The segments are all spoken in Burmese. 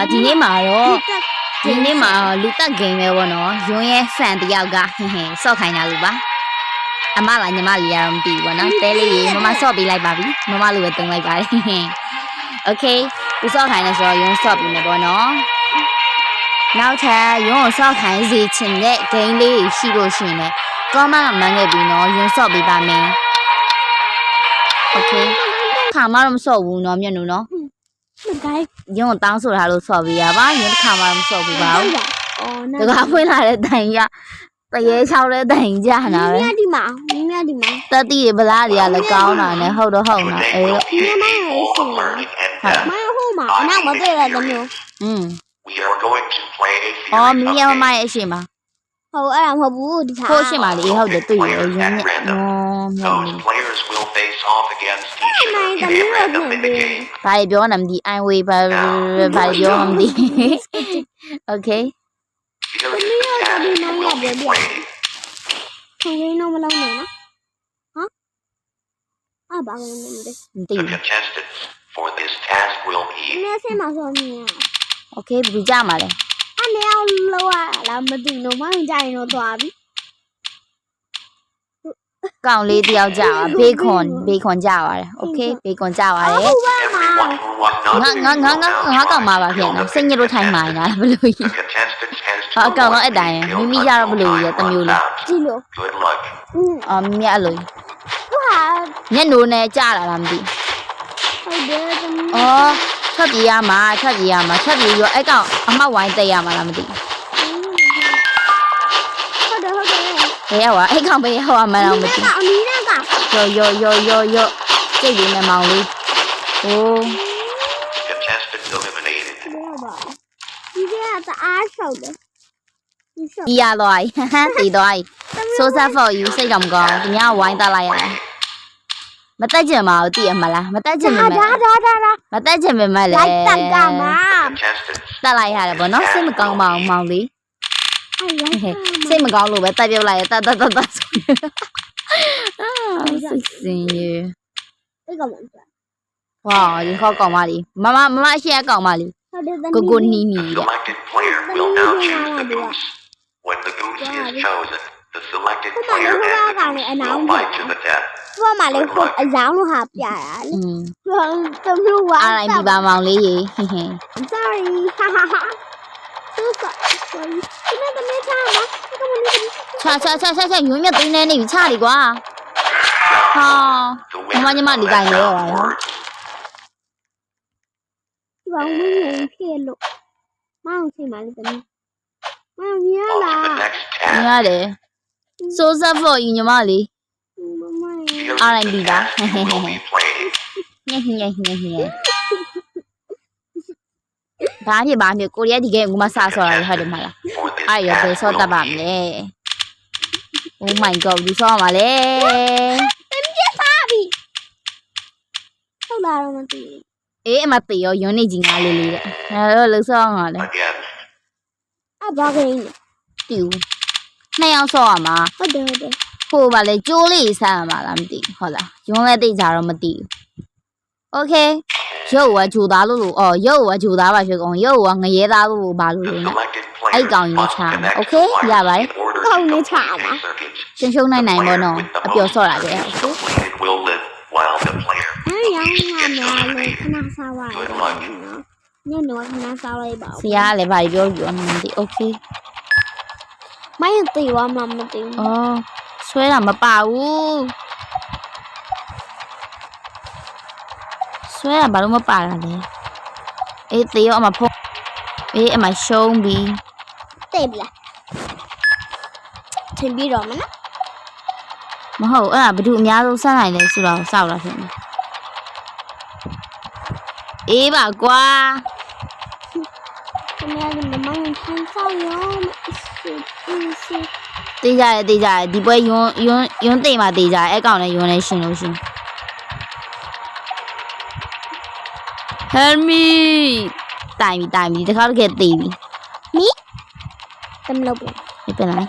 အဒီနေ့မှာတော့ဒီနေ့မှာလူတက်ဂိမ်းပဲပေါ့နော်ရွန်းရဲ့ဖန်တယောက်ကဟင်ဟင်ဆော့ခိုင်းတာလို့ပါအမလားညီမလေးရတော့မသိဘူးပေါ့နော်တဲလေးရေမမဆော့ပေးလိုက်ပါပြီမမလိုပဲတုံးလိုက်ပါတယ်ဟင်ဟင်โอเคသူဆော့ခိုင်းလဲဆိုတော့ရွန်းဆော့ပြီးမယ်ပေါ့နော်နောက်ထပ်ရွန်းကိုဆော့ခိုင်းစီချင်တဲ့ဂိမ်းလေးရှိလို့ရှိရင်လည်း comment မှန်ခဲ့ပြီးနော်ရွန်းဆော့ပေးပါမယ်โอเคခါမှတော့မဆော့ဘူးနော်မျက်နှာနော် မကိုင်းရုံတောင်းဆိုတာလို့ဆော့ပေးရပါရုံတစ်ခါမှမဆော့ဘူးပါဘူးအော်တကားဖွင့်လာတဲ့တိုင်ရတရေချောက်တဲ့တိုင်ကြနာပဲမြတ်ဒီမှာမြတ်ဒီမှာတတိရဗလားတွေကလည်းကောင်းတာနဲ့ဟုတ်တော့ဟုတ်တာအေးမြတ်မရဲ့ရှင်လားဟုတ်မဟိုမှာအနောက်မသိတဲ့တမျိုးอืม We are going to play a အော် series မီ of ယာမ games. ရဲ့အရှင်ပါဟုတ်အဲ့ဒါမဟုတ်ဘူးဒီခါကိုရှင်ပါလေဟုတ်တယ်တွေ့ရရုံနဲ့အော်မြောက်နေ Those players will face off against each other in a random minigame. ဘာပြောနေမသိအိုင်ဝေးဘာဘာပြောမှမသိ Okay Here is the task you will be playing. ထုံရင်းတော့မလုံးနဲ့နော်ဟမ်အဘာလို့လဲမသိမသိ The ဘူး contestants for this task will ဘူး be နည်းစင်းမှာဆိုမြင် Okay ဘယ်သူကြမှာလဲအနေအောင်လောရလားမသိလို့မင်း ကြရင်တော့သွားပြီကောင်လေးတယောက်ကြပါဘေခွန်ဘေခွန်ကြပါတယ် Okay ဘေခွန်ကြပါတယ်ဟုတ်ပါမှာ everyone who was not ငါငါငါငါငါကောင်မှာပါဖြစ်နော်စိတ်ညစ်လို့ထိုင်မှိုင်းတာဘယ်လိုကြီး The contestant has to အကောင်တော့ avoid အဲ့တိုင်း being မိမိ killed ကြတော့ဘယ်လို until ကြီးရ time တမျိုး runs လေး out. ကြည့်လို့ Good luck. อืมအော်မြတ်အလိုသူဟာမျက်နိုးနဲ့ကြာလာတာမသိဟုတ်တယ်တမီးအော်ထွက်ပြေးရမှာထွက်ပြေးရမှာထွက်ပြေးရောအဲ့ကောင်အမောက်ဝိုင်းတက်ရမှာလားမသိဟု ဘယ်ရောက်อ่ะအဲ့ကောင်ဘယ်ရောက်อ่ะမတော့မသိ ကအနီးနဲ့က ရောရောရောရောရောစိတ်လေးနဲ့မောင်လေးဟိုး Contestant eliminated. ဘယ်ပါဒီကတအားရှောက်တယ်ဒီရှောက် ကြီးရသွားပြီဟမ်တည်သွားပြီ so sad for you စိတ်တော့မကောင်းသူများဝိုင်းတက်လိုက်ရတယ်မတက်ကြင်ပါဘူးတည်ရမလားမတက်ကြင်ပါ ဒါ မယ် ဒါဒါဒါဒါ မတက်ကြင်ပါမယ်လေ လိုက်တက်ကမှာ Contestants တက်လိုက်ရတယ်ဗောနော်စိတ်မကောင်းပါဘူးမောင်လေး အဲ့ရိုက် စိတ်မကောင်းလို့ပဲတက်ပြုတ်လိုက်ရတက်တက်တက်တက်ဆိုအာစိတ်စင်ရအဲ့ကောင်မဝါဒီခေါက်ကောင်မလေးမမမမရှိရကောင်မလေးဟုတ်တယ်ကိုကိုနီနီ The တဲ့ selected player will now choose the goose. When the goose is chosen, the selected player and the goose will fight to the death. ဘာမှလည်းခုအယောင်းလို့ဟာပြရอืมလေတမျိုးဝါအားလိုက်ပြီပါမောင်လေးရေဟင်ဟင် sorry ha ha ha သူက sorry ဒီနေ့တမီးချာမကမလေးချာချာချာချာချာညွန့်ညက်သိနေနေပြီချလေကွာဟာ The Mama, winner nyama, of di that kayo, round ah. word ဒီကောင်မင်းရင်ဖြစ်လို့မောင်ချိန်ပါလေတမီးမောင်ရ On လာ to the next ည task. ရတယ် so sad for you ညီမလေး မမ Here is All right, the Diva. task you will be playing. ညက်ညက်ညက်ညက် ဘာဖြစ်ဘာဖြစ်ကိုရီးယားဒီကဲငူမဆာဆော်တာဟုတ်တယ်မလား For this အဲ့ရဘယ် task ဆော့တတ်ပါမ will be လဲ Oh my god ဒီဆော့မှာလေဟုတ်လာတော့မသိဘူးအေးအမတေရောယွန်းနေကြီးငါလေးလေးတဲ့အဲ့တော့လှဆော့ငါလေ again. အဘာကိန်းတူနှစ်ယောက်ဆော့ရမှာဟုတ်တယ်ဟုတ်တယ်ဟိုပါလေကျိုးလေးဆမ်းရမှာလားမသိဘူးဟုတ်လားယွန်းလည်းတိတ်ကြတော့မသိဘူး Okay ရုပ်ဝါဂျူသားလို့လို့အော်ရုပ်ဝါဂျူသားပါဖြစ်ကုန်ရုပ်ဝါငရဲသားလို့ပါလို့ The လို့နော် selected Ay, player kaon niya must siya. connect Okay, the yeah, wires bye. in order Kaon to niya complete siya, a ba? circuit. ရှင်းရှုံးနိုင်နိုင်ပေါ့နော်အပျော်ဆော့တာကြတယ် Completed will live while the player အဲ့ရောင်း least က gets များလေ eliminated. ခဏစားပါရနော်ညနေခဏစားလိုက်ပါဆရာကလည်းဘာပြောပြောနေမသိ Okay မင်းတေးဝမမတေးအော်ဆွဲတာမပါဘူး ဆွဲတာဘာလို့မပါတာလဲအေးတေရောအမဖုန်းအေးအမရှုံးပြီတေးပလားသင်ပြီးတော့မနော်မဟုတ်အဲ့ဒါဘယ်သူအများဆုံးစမ်းနိုင်လဲဆိုတော့စောက်လာဖြစ်နေအေးပါကွာခင်ဗျားကမမင်းထိုင်စားရောစစ်စစ်တေးကြရတေးကြရဒီပွဲယွန်းယွန်းယွန်းတိမ်မှာတေးကြရအဲ့ကောင်လည်းယွန်းလည်းရှင်လို့ရှင် Hermi, taimi, taimi, te karke, tivi, mi, temlope, tepele,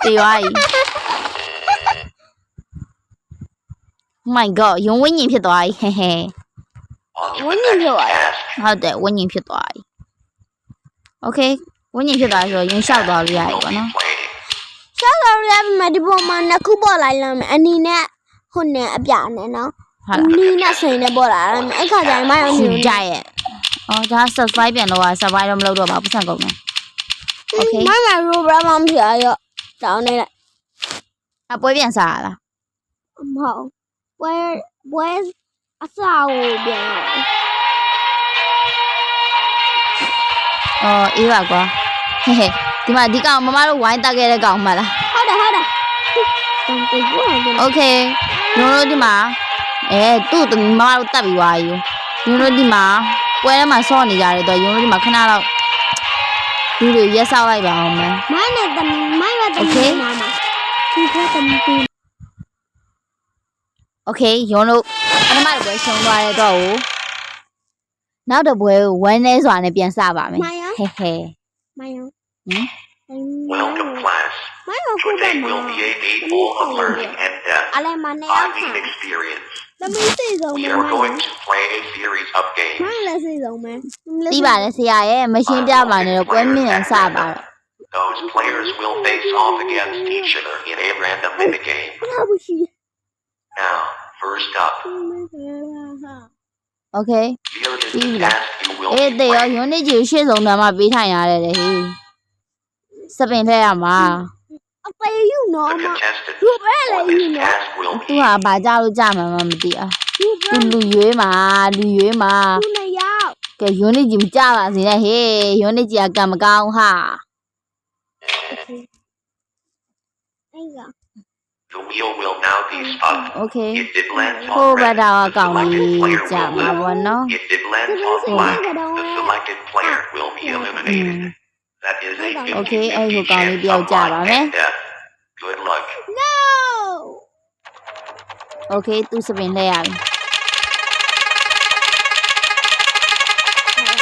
teyoi, oh my god, yung wenyin pitoyi, hehe, wenyin pitoyi, oke, wenyin pitoyi, so yung shalodoriya, yung shalodoriya, mediboman, nakubo, lalame, anina. ဟိုနဲ့အပြနဲ့နော်ဟုတ်လားနီနဲ့စိန်နဲ့ပေါ်လာတယ်အဲ့ခါကျရင်မရောယူမျိုးကြရဲ့အော်ဒါ subscribe ပြန်တော့ subscribe တော့မလုပ်တော့ပါဘူးပတ်စံကုန်မယ် Okay. မမရိုဘရာမမဖြစ်ရရောတောင်းနေလိုက်အပွဲပြန်စားရလားမဟုတ်ဘွဲဘွဲအစာကိုပြန်ရအောင်အော်အေးပါကွာဟဲဟဲဒီမှာဒီကောင်မမတို့ဝိုင်းတက်ခဲ့တဲ့ကောင်မှတ်လားဟုတ်တယ်ဟုတ်တယ်တ ညိုတို့ဒီမှာအဲသူ့မမတို့တတ်ပြီးသွားပြီညိုတို့ဒီမှာပွဲထဲမှာဆော့နေကြတယ်တော့ညိုတို့ဒီမှာခဏတော့လူတွေရက်ဆောက်လိုက်ပါအောင်မယ်မိုင်းနဲ့တမီမိုင်းနဲ့တမီနာမှာဒီကတမီပြီး Okay ညိုတို့ပထမပွဲရှုံးသွားတဲ့တော့ကိုနောက်တစ်ပွဲကိုဝမ်းနေစွာနဲ့ပြန်စပါမယ်ဟဲဟဲမိုင်းရောဟင် Welcome class. Today will be a day full of learning and depth. I need experience. We are going to play a series of games. သိပါတယ်ဆရာရဲ့မရှင်းပြပါနဲ့တော့ပွဲမြင့်အောင်စပါတော့ Those players will face off against each other in a random mini game. Now, first up. Okay. Here is the task you will be playing. စပင်ထဲရမှာအပေယူနော်အမလူပဲလေယူနော်သူဟာဘာကြလို့ကြမှာမမသိအာသူလူရွေးမှာလူရွေးမှာသူနဲ့ရောက်ကဲယွန်းနေကြီးမကြပါစေနဲ့ဟေးယွန်းနေကြီးကကံမကောင်းဟာအဲ့ The wheel will now be spun. Okay. If it lands on red, the selected player will be eliminated. Okay အဲ့ဟိုကောင်လေးတယောက်ကြပါမယ် No Okay သူစပင်လှည့်ရပြီ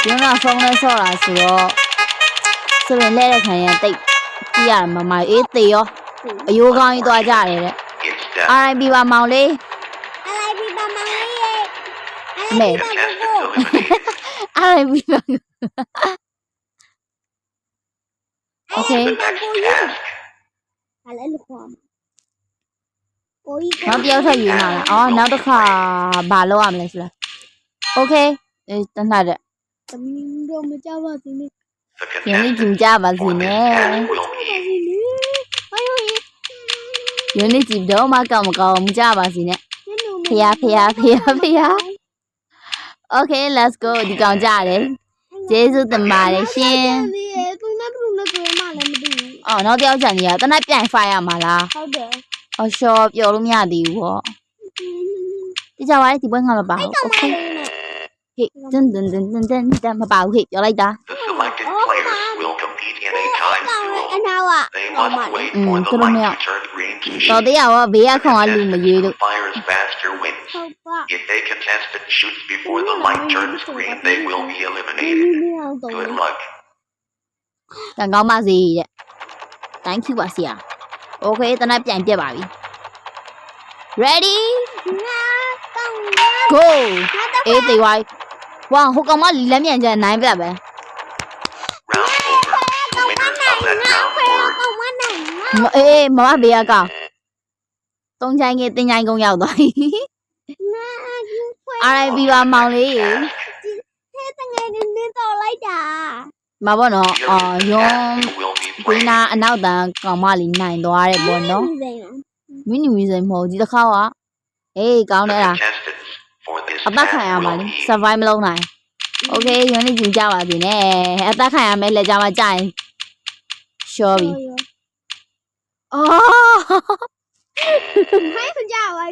ကျွန်တော်ဖုန်းနဲ့ဆော့တာဆိုတော့စပင်လှည့်တဲ့ခံရတိတ်ကြည့်ရမမအေးသေးရောအယိုးကောင်းကြီးသွားကြတယ်တဲ့ RIP ပါမောင်လေး RIP ပါမောင်လေး RIP ပါမောင်လေး RIP ပါ ရဲ့မဲ Contestants eliminated. RIP ပါ Okay. The next task. အလဲလို့ခေါ်မှာကိုကြီးနောက်တစ်ယောက်ထပ်ယူမှာလားအော်နောက်တစ်ခါဘာလုပ်ရမလဲဆိုလား Okay အေးတနတ်တဲ့သမီးတို့မကြောက်ပါစေနဲ့ The ယွန်းလေးကြ contestants ည့်ကြပါစေ for this နဲ့ task will ပါ be စေနဲ့ဘာလို့လဲယွန်းလေးကြည့်တော့မှကောင်းမကောင်းမကြပါစေနဲ့ဖျားဖျားဖျားဖျား Okay let's go ဒီကောင်ကြတယ်ကျေးဇူးတင်ပါတယ်ရှင် သိဘူး အော်နောက်တစ်ယောက်ကြံကြီးကတနက်ပြန်ဖိုင်ရမှာလား ဟုတ်တယ် အော်ရှော့ပြောလို့မရသေးဘူးပေါ့ဒီကြပါလေဒီဘွဲငါမပါဘူး Okay ဟေးဒန်ဒန်ဒန်ဒန်ဒန်ဒန်မပါဘူးဟေ့ပြောလိုက်တာ the selected players will compete in a time ကောင်းအ duel. နာက They must wait Mm, for the pero light maya. to turn green to တော် shoot. တရားရောဘေးကခေါင်ကလူမရွေး Who လို့ fires faster wins. ဟုတ်ပါ If a contestant shoots before the light turns green, they will be ဒီ eliminated. နေ့အောင်တော့ Good luck. တန်ကောင်းပါစေတဲ့ Thank you ပါဆရာ Okay တနက်ပြန်ပြက်ပါပြီ Ready ငါကောင်း go ငါတော့အေးတေဝိုင်းဝါဟိုကောင်မလီလက်မြန်ကျန်နိုင်ပြတ်ပဲ Round over. The winners of that round were ကောင်းမနိုင်ငါမအေးမမဘေးကကောင်တုံးချိုင်းကတင်းချိုင်းကုန်းရောက်သွားပြီငါယူခွဲ RIP ပါမောင်လေး task. တဲ့တငယ်နေနေတော့လိုက်တာမဘောနော် Here အော် is the ယွန်း ဝင်း playing. နာအနောက်တန်းကောင်မလေးနိုင်သွားတယ်ပေါ့နော်မီနီမီစင်မဟုတ်ဒီတစ်ခါကအေးကောင်း The တယ်လား contestants for this အသက်ခံ task ရမှာ will လေ be survive မလုပ်နိုင် Okay ယွန်းလေးကြည့်ကြပါစေနဲ့အသက်ခံရမယ်လက်ကြမှာကြာရင်ရှော့ပြီအော်မိုင်းကြပါ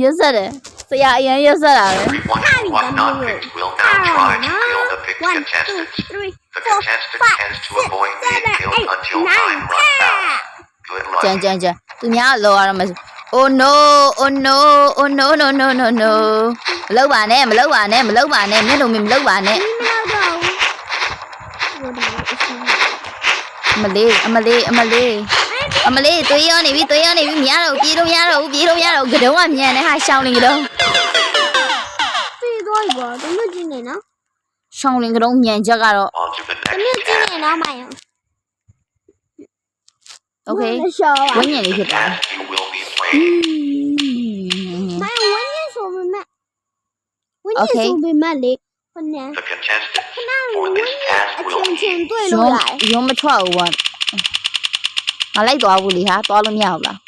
ရွတ်ဆက်တယ်ဆရာအရင်ရွတ်ဆက်တာပဲ Everyone who was not picked will now try to kill the picked One, two, contestants. three, The four, contestant five, has to avoid being seven, killed eight, until nine, time runs out. Good ကြံ luck. ကြံကြံသူများကလောရမှာ Oh no oh no oh no no no no no မလုပ်ပါနဲ့မလုပ်ပါနဲ့မလုပ်ပါနဲ့မျက်လုံးမမလုပ်ပါနဲ့ဒီမလောက်တော့ဘူးအမလေးအမလေးအမလေးအဲ့ဒီအမလေးသွေးရောနေပြီသွေးရောနေပြီမရတော့ဘူးပြေးလို့မရတော့ဘူးပြေးလို့မရတော့ဘူးကတုံးကမြန်နေဟာရှောင်းလင်ကတုံးပြေးသွားပြီပေါ့တမကြည့်နေနော် ရှောင်းလင်းကတော့မြန်ချက်ကတော့သမီးကြည့်နေတော့မယုံ Okay ဝင်းညံလေးဖြစ်သွားမယုံဝင်းညံဆိုပေမဲ့ဝင်းညံဆိုပေမဲ့လေခဏခဏဝင်းညံအချင်းချင်းတွေ့လို့လာရုံးမထွက်ဘူးကမလိုက်သွားဘူးလေဟာသွားလို့မရဘူးလား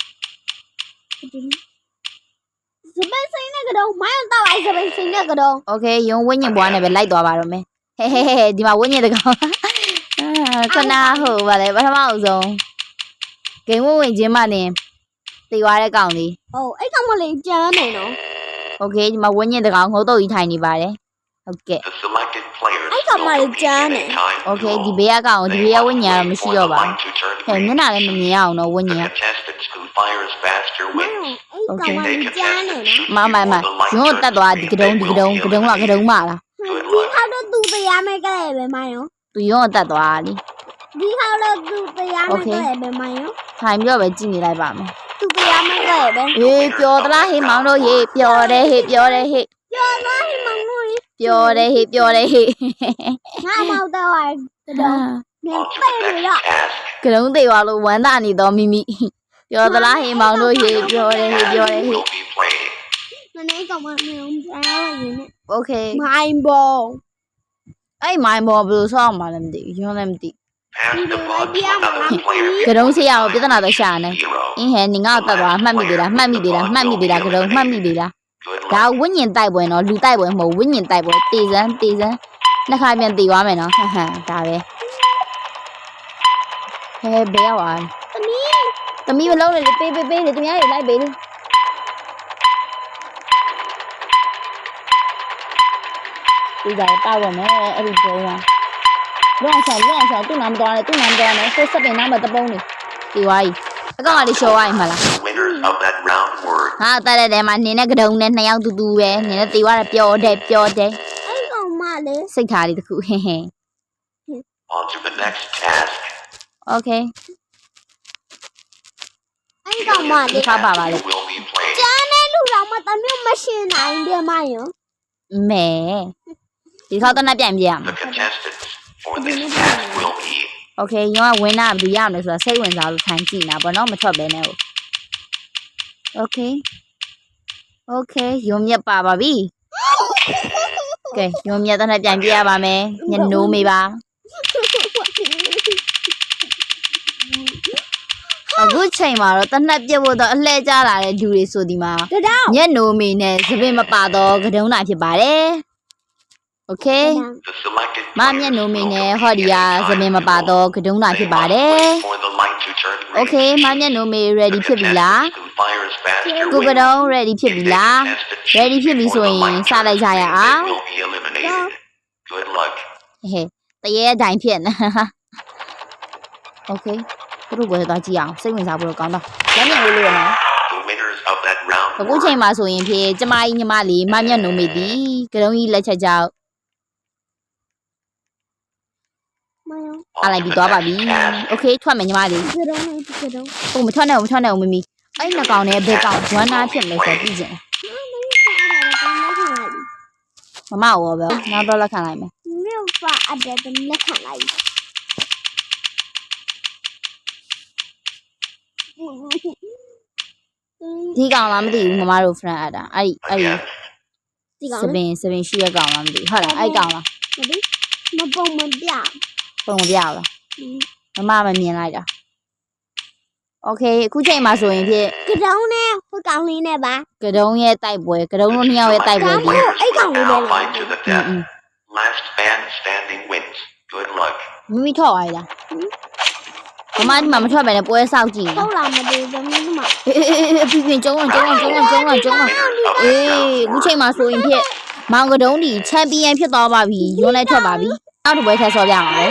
စပင်းစိန်နဲ့ကတော့မိုင်းတော့လိုက်စပင်းစိန်နဲ့ကတော့ โอเคရုံးဝိညာဉ်ဘွားနဲ့ပဲလိုက်သွားပါတော့မယ်ဟဲဟဲဟဲဒီမှာဝိညာဉ်တကောင်အာခဏဟုတ်ပါလေပထမအဆုံးဂိမ်းဝင်ဝင်ချင်းမှနေတည်သွားတဲ့ကောင်လေး ဟုတ်အဲ့ကောင်မလေးကျန်းနေနော် โอเคဒီမှာဝိညာဉ်တကောင်ငုတ်တော့ကြီးထိုင်နေပါတယ်ဟုတ်ကဲ့ the selected players အဲ့ကောင်မလေးကြားနေ Okay ဒီဘေးကကောင်ဒီဘေးကဝိညာဉ်တော့မရှိတော့ပါဟဲ့မျက်နှာလည်းမမြင်ရအောင်တော့ဝိညာဉ် Okay မမမရုံးကိုတက်သွားဒီကတုံးဒီကတုံးကတုံးကကတုံးမလားဒီခါတော့သူတရားမဲ့ကလေးပဲမယောသူရုံးကိုတက်သွားလीဒီခါတော့သူတရားမဲ့ကလေးပဲမယောထိုင်ပြီးတော့ပဲကြည့်နေလိုက်ပါမယ်သူတရားမဲ့ကလေးပဲဟေးပျော်သလားဟေးမောင်တို့ဟေးပျော်တယ်ဟေးပျော်တယ်ဟေး ကျော်သွားဟိမောင်လို့ ပျော်တယ်ဟေးပျော်တယ်ဟေး ငါမောက်တော့ရတော့နေ On to ပဲ့ the လို့ next task. ကတုံးသေးသွားလို့ဝမ်းသာနေတော့မိမိပျော်သလားဟေးမောင်တို့ဟေးပျော်တယ်ဟေး Task ပျော် you တယ်ဟေး will be playing. မနေ့ကောင်မမျိုးပြောင်းရင်းနဲ့ โอเค မိုင်းဘော အဲ့မိုင်းဘောဘယ်လိုဆောက်အောင်မလဲမသိဘူးရုံးလည်းမသိ Pass the ball to another ဘူး player. ကတုံးဆေးရအောင်ပြဿနာတော့ရှာနေ Zero. အင်းဟဲ့နင်ငါ့ကိုတတ်သွားမှတ်မိသေးလားမှတ်မိသေးလားမှတ်မိသေးလားကတုံးမှတ်မိသေးလား Good ဒါ luck. ဝိညာဉ်တိုက်ပွဲနော်လူတိုက်ပွဲမဟုတ်ဝိညာဉ်တိုက်ပွဲတေစမ်းတေစမ်းနှစ်ခါပြန်တေသွားမယ်နော်ဟမ်ဟမ်ဒါပဲဟဲဘယ်ရောက်သွားတမီးသမီးမလုံးနဲ့လေပေးပေးပေးလေသူများတွေလိုက်ပေးလေဒီကတောက်ရမယ်အဲ့ဒီပုံကလောအောင်ဆောင်လောအောင်ဆောင်သူ့နာမတော်နဲ့သူ့နာမတော်နဲ့ကိုယ်စက်ပင်နာမတပုံးနေဒီဝါကြီးအကောင်ကလေးရှော်ဝိုင်းမလား The winners of that round word ငါအသက်တဲ့ထဲမှာနင်းနဲ့ကဒုံနဲ့နှစ်ယောက်တူတူပဲနင်းနဲ့တေသွားတာပျော်တယ်ပျော်တယ်အဲ့ကောင်မလေးစိတ်ထားလေးတစ်ခုဟဲဟဲ on to the next task okay အဲ့ကောင်မလေးခါပါပါလေ will be played ကျန်တဲ့လူတော်မတမျိုးမရှင်းနိုင်တယ်မယောမဲဒီခေါက်တော့နှက်ပြန်ပြရမှာ the contestants for this task will be okay ရောကဝင်းနာဘယ်လိုရမလဲဆိုတာစိတ်ဝင်စားလို့ခံကြည့်နေတာဗောနော်မထွက်ဘဲနဲ့ဟို โอเคโอเคရုံမြက်ပါပါပြီကဲရုံမြက်တော့နှက်ပြန်ပြရပါမယ်ညနိုးမေးပါအခုချိန်မှာတော့တနက်ပြတ်ဖို့တော့အလှဲကြလာတဲ့လူတွေဆိုဒီမှာ တတောင် ညနိုးမေးနဲ့သပင်မပါတော့ကတုံးတာဖြစ်ပါတယ် โอเค the selected မမျက်နှာမင်းနဲ့ဟော်ဒီယာသမင်မပါတော့ကတုံးတာဖြစ်ပါတယ် for the light to turn green. โอเคမမျက်နှာမင်း ready ဖြစ်ပြီလား Who fires faster ကိုက wins. တုံး ready ဖြစ်ပြီလား ready ဖြစ်ပြီဆိုရင်စလိုက်ကြရအောင် They will be eliminated. Good luck. ဟဲ့တရေအတိုင်းဖြစ်နေโอเคသူတို့ဘယ်သွားကြည့်အောင်စိတ်ဝင်စားဖို့တော့ကောင်းတော့လက်မျက်လေးလေးရနော် The winners of that round အခု were ချိန်မှာဆိုရင်ဖြင့်ကျမကြီးညီမလေးမမျက်နှာမင်းဒီကတုံးကြီးလက်ချက်ကြောက် မိုင်း အားလိုက်ပြီးသွားပါပြီโอเคထွက်မယ်ညီမလေး ဒီတော့နေဒီတော့ ဟိုမထွက်နဲ့မထွက်နဲ့မမီအဲ့နှစ်ကောင်နဲ့ဘယ်ကောင်ဝမ်းနာဖြစ်မလဲဆိုတော့သိချင်တယ် မမရောပဲနောက်တော့လက်ခံလိုက်မယ် မြို့ဖာအတဲ့လက်ခံလိုက် ဒီကောင်လားမသိဘူးမမတို့ friend အပ်တာအဲ့ဒီအဲ့ဒီ again. ဒီကောင် စပင်စပင်ရှိရကောင်လားမသိဘူးဟုတ်လားအဲ့ကောင်လား မပုံမပြ ပုံမပြဘူးလားမမမမြင်လိုက်တာโอเคအခုချိန်မှာဆိုရင်ဖြင့် ကတောင်းနဲ့ဟိုကောင်လေးနဲ့ပါ ကတုံးရဲ့တိုက်ပွဲကတုံးတို့နှစ်ယောက်ရဲ့တိုက်ပွဲ ကောင်း ကြီး မို့အဲ့ကောင်လေး Now ပဲ fight to the อื death. ม Last man standing wins. Good luck. မိမိထောက်သွားလားမမဒီမှာမထွက်ပဲနဲ့ပွဲဆောက်ကြည့် ဟုတ်လားမသိဘူးမင်းမ အေးအေးအေးပြင်းကျုံးအောင်ကျုံးအောင်ကျုံးအောင်ကျုံးအောင်ကျုံးအောင် Winners of အေး that round အခုချိန်မှာဆိုရင်ဖြင့်မောင်ကတုံးဒီချန်ပီယံဖြစ်သွားပါပြီရုံးလိုက်ထွက်ပါပြီနောက်တစ်ပွဲထပ်ဆော့ပြအောင်လေ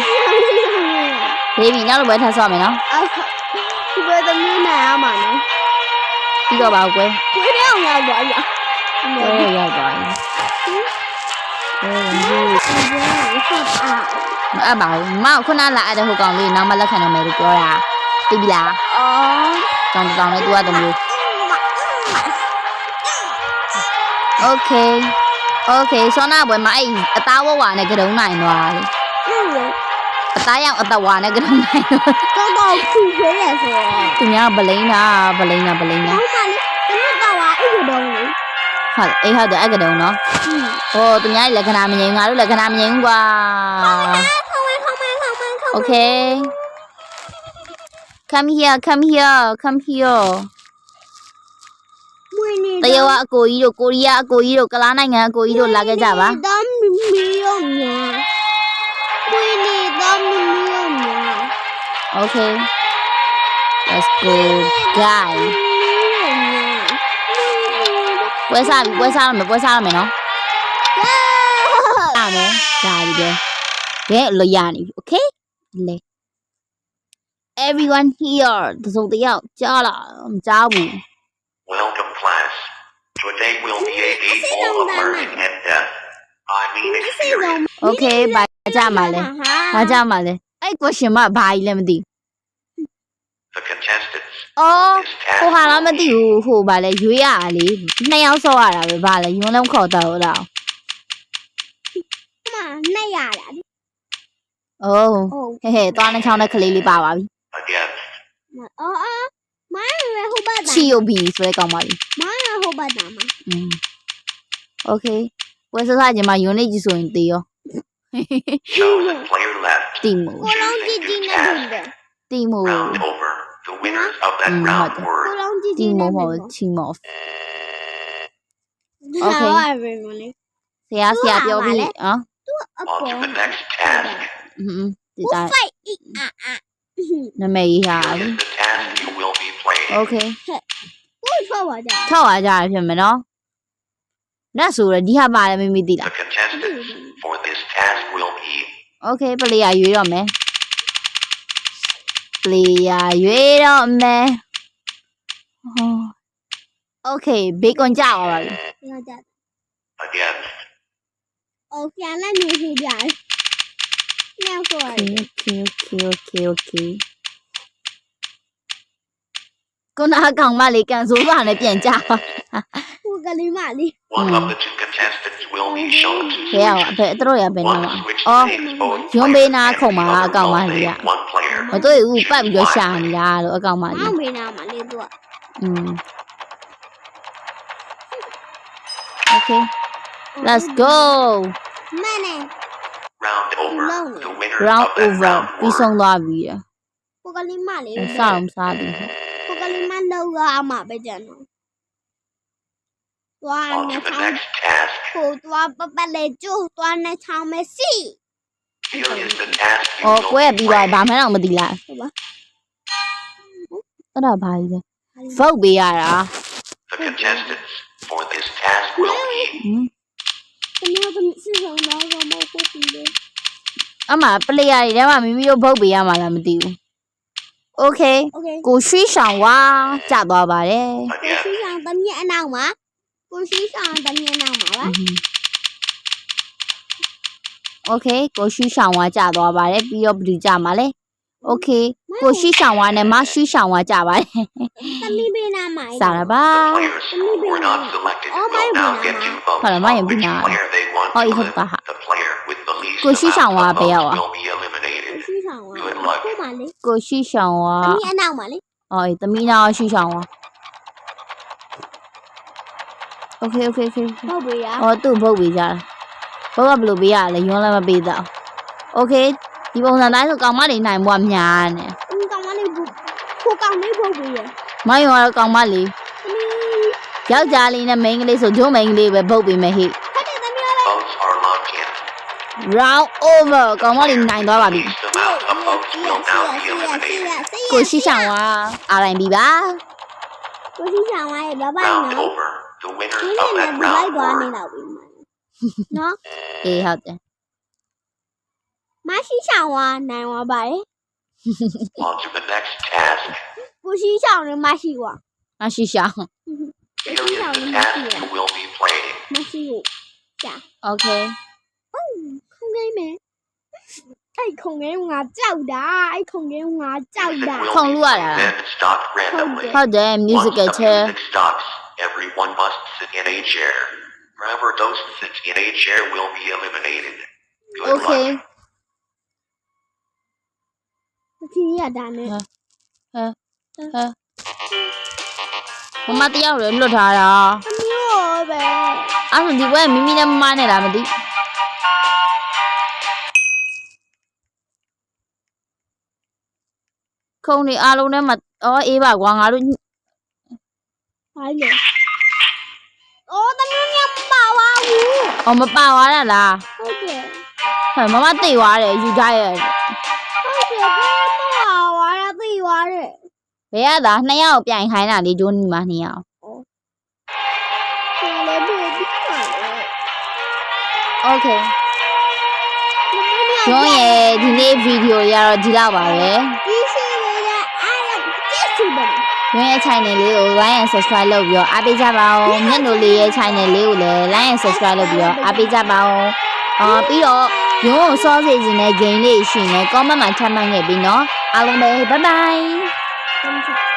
ဘေဘီနောက်တစ်ပွဲထပ်ဆော့မယ်နော်အဲ့ဒီဘယ်သမီးနဲ့အမနော်ပြီးတော့ပါဦးကွယ်ခွေးတဲ့အောင်ရောက်သွားပြီပွဲရရောက်သွားပြီအဲဒီဘယ်ဆက်အာမအပ်ပါဘူးမမခုနလာအပ်တဲ့ဟိုကောင်လေးနောက်မှလက်ခံတော့မယ်လို့ပြောတာသိပြီလားအော်တောင်းတောင်းလေးသူကတမျိုး Okay Okay ဆောနာပွဲမှာအဲ့အသားဝဝနဲ့ကတုံးနိုင်သွားလေအဲ့လိုအ သားရောက်အသက်ဝါနဲ့ကတုံးနိုင်သွားတော့တော့ဖူခွေးရဆိုတော့သူများဗလိန်တာဗလိန်တာဗလိန်တာနောက်မှလေတမက်တော့ဟာအဲ့လိုတော့လေဟုတ်အေးဟုတ်တယ်အဲ့ကတုံးနော်อืมဟိုသူများလက္ခဏာမငြိမ်ငါတို့လက္ခဏာမငြိမ်ဘူးကွာခေါင်းမခေါင်းမခေါင်းမခေါင်းမ Okay Come here come here come here မွေးနေတရုတ်ကအကိုကြီးတို့ကိုရီးယားအကိုကြီးတို့ကလားနိုင်ငံအကိုကြီးတို့လာခဲ့ကြပါ Okay Let's go guy ပွဲစားပြီပွဲစားရမယ်ပွဲစားရမယ်နော်စားမယ်ဒါဒီပဲဘယ်လိုရနေပြီ Okay လေ Everyone here တစုံတယောက်ကြားလားမကြားဘူး Welcome, class. Today will be a day full of learning and death. I mean experience. Okay ဘာကြမှာလဲဘာကြမှာလဲ အဲ့ question မဘာကြီးလဲမသိ The contestants အော် this task ဟိုဟာလားမ will သိ be ဘူးဟိုဗာလဲရွေးရတာလေနှစ်ယောက်ဆော့ရတာပဲဗာလဲယွန်းလုံးခေါ်တော့လား မနဲ့ရတာ အိုး ဟုတ် ဟဲ့ဟဲ့သွားနှချောင်းတဲ့ကလေးလေးပါပါပြီ again. အော်အော်မရဟိုဘက်တာ ချီယိုဘီဆိုတဲ့ကောင်ပါပြီ မရဟိုဘက်တာမ อืมโอเคပွဲစားစားချင်းမှာယွန်းလေးကြီးဆိုရင်တေးရော Chosen player left. Timo. How long did you know Timo. Round over. The winners of that round were How long did you Timo or know Timo. Okay. ဆရာဆရာပြောပြီးနော် On to the next task. အင်းဒီတိုင်း fight it အာအာ နမည်ရေးရ Here အောင် is the task you will be playing. Okay ကိုယ်ထွက်သွားကြတယ်ထောက်ရကြရဖြစ်မယ်နော်နတ်ဆိုရဒီဟာပါတယ်မိမိသိလား The contestant for this task will be. Okay, ပလီယာရွေးတော့မယ်။ပလီယာရွေးတော့မယ်။ဟော Okay, bacon ကြောက်ပါလား။ကြောက်ကြ။ Again. Okay, let me see that. Now for it. Okay, okay, okay, okay. ကိုနာကောင်မလေးကန်ဆိုးပါနဲ့ပြန်ကြပါကိုကလေးမလေး One Mm. of the two contestants will be shown to ဘယ်အောင် switch. ဘယ်သူတို့ရဘယ်နာ One မှာ switch အော် names both ရုံး players ပေးနာ and ခုံ the မှာ other အကောင်မ will လေး name က one player. မတွေ့ဘူးပတ်ပြီးတော့ရှာနေတာလို့အကောင်မမောလေးင်မေနာမလေးသူကอืม Okay let's go မနဲ့ Round over. Long. The winner round of that over round ပြီး were ဆုံးသွားပြီရကိုကလေးမလေးအစအောင်စားတယ်ကိုက လေးမလောက်ရအမှာပဲကြံတော့သွား on နေ to the ချောင်း next task. ကိုသွားပပလေးကျိုးသွားနေချောင်းမယ်စီ Here is the task you အော် will ကိုယ့်ရ be ပြီးတော့ playing. ဘာမှတော့မသိလားဟုတ်ပါအဲ့ဒါဘာကြီးလဲ vote ပေးရတာ The contestants for this task will be ဟမ်တမန်သမီးစီဆောင်တော့မဟုတ်ဘူးပြီလေ အမှ player တွေထဲမှာမိမိတို့ vote ပေးရမှာလားမသိဘူး ။ Okay Okay ကိုရွှေရှောင်ဝါကြသွားပါတယ်ကိုရှိဆောင်တမြက်အနောက်မှာကိုရှိဆောင်တမြက်အနောက်မှာပါ။ Okay ကိုရွှေရှောင်ဝါကြသွားပါတယ်ပြီးတော့ဘယ်သူကြမှာလဲ Okay ကိုရွှေရှောင်ဝါနဲ့မရွှေရှောင်ဝါကြပါတယ်သမီးပေးနာမှာ။စားတာပါ Players who were not selected Oh, my will now get banana. two votes Hold on, my on which banana. player they want Oh, to you have select. that. The player with the least ကိုရှိဆောင်ဝါ amount ဘယ် of ရောက် votes อ่ะ will be eliminated. ဆောင်ကကို့မှာလေကိုရှိဆောင်ဝါသမီးအနောက်မှာလေအော်အေးသမီးနာကရှိဆောင်ဝါ Okay okay okay ဟုတ်ပြီရအော်သူ့ဘုတ်ပေးကြတာဘုတ်ကဘယ်လိုပေးရလဲယွန်းလည်းမပေးတော့ Okay ဒီပုံစံတိုင်းဆိုကောင်မနေနိုင်ဘူးကများနေဦးကောင်မလေးဘူးကိုကောင်မေးဖို့ဘူးရမယွန်းကတော့ကောင်မလေးသမီးယောက်ျားလေးနဲ့မိန်းကလေးဆိုဂျုံးမိန်းကလေးပဲဘုတ်ပေးမယ်ဟိ Boats are locked in. round over ကောင်မလေးနိုင်သွားပါပြီ eliminated. ကိုရှိဆောင်ဝါ R&B ပါကိုရှိဆောင်ကရဲ့ဘဘိုင်း Round နော် over. The ဒီ winners နေ့ of နဲ့ that ဒီဘိုင်း round သွားနေ were တော့ပြီနော်အေးဟုတ်တယ်မရှိဆောင်ကနိုင်သွားပါတယ် on to the next task. ကိုရှိဆောင် Anh không nghe ngà chào đã, anh không nghe ngà chào đã. Không luôn à? How damn music a chair. Everyone must sit in a chair. Whoever doesn't sit in a chair will be eliminated. Good okay. luck. Thì à đàn này. Hả? Hả? Mama tao rồi luật hả? Anh yêu rồi. Anh thì quên mình mình năm mai này làm gì? ခုံနေအားလုံးထဲမှာအော်အေးပါကွာငါတို့ ဟာလေအိုးတမင်းမပါပါဘူး အော်မပါသွားတာလား ဟုတ်တယ် ဟဲ့မမသိသွားတယ်ယူကြရဲ့ ဟုတ်တယ်ဘယ်မှာဝါရသိသွားတယ် ဘယ်ရတာနှစ်ယောက်ပြိုင်ခိုင်းတာလေဂျိုးနီမှာနှစ်ယောက် ကျန်လည်းတွေ့ပြီးပါလေ โอเคဂျွန်းရဲ့ဒီနေ့ဗီဒီယိုရတော့ဒီလောက်ပါပဲ ဒီရှိနေတဲ့အားရ ကျစ်စုတယ်ဂျွန်းရဲ့ channel လေးကို like and subscribe လုပ်ပြီးတော့အားပေးကြပါဦးမျက်နှာလေးရဲ့ channel လေးကိုလည်း like and subscribe လုပ်ပြီးတော့အားပေးကြပါဦးအော်ပြီးတော့ဂျွန်းကိုစောစေခြင်းတဲ့ game လေးရှိနေ comment မှာထပ်မှတ်ခဲ့ပြီးနော်အားလုံးပဲ bye bye ဟုတ်တယ်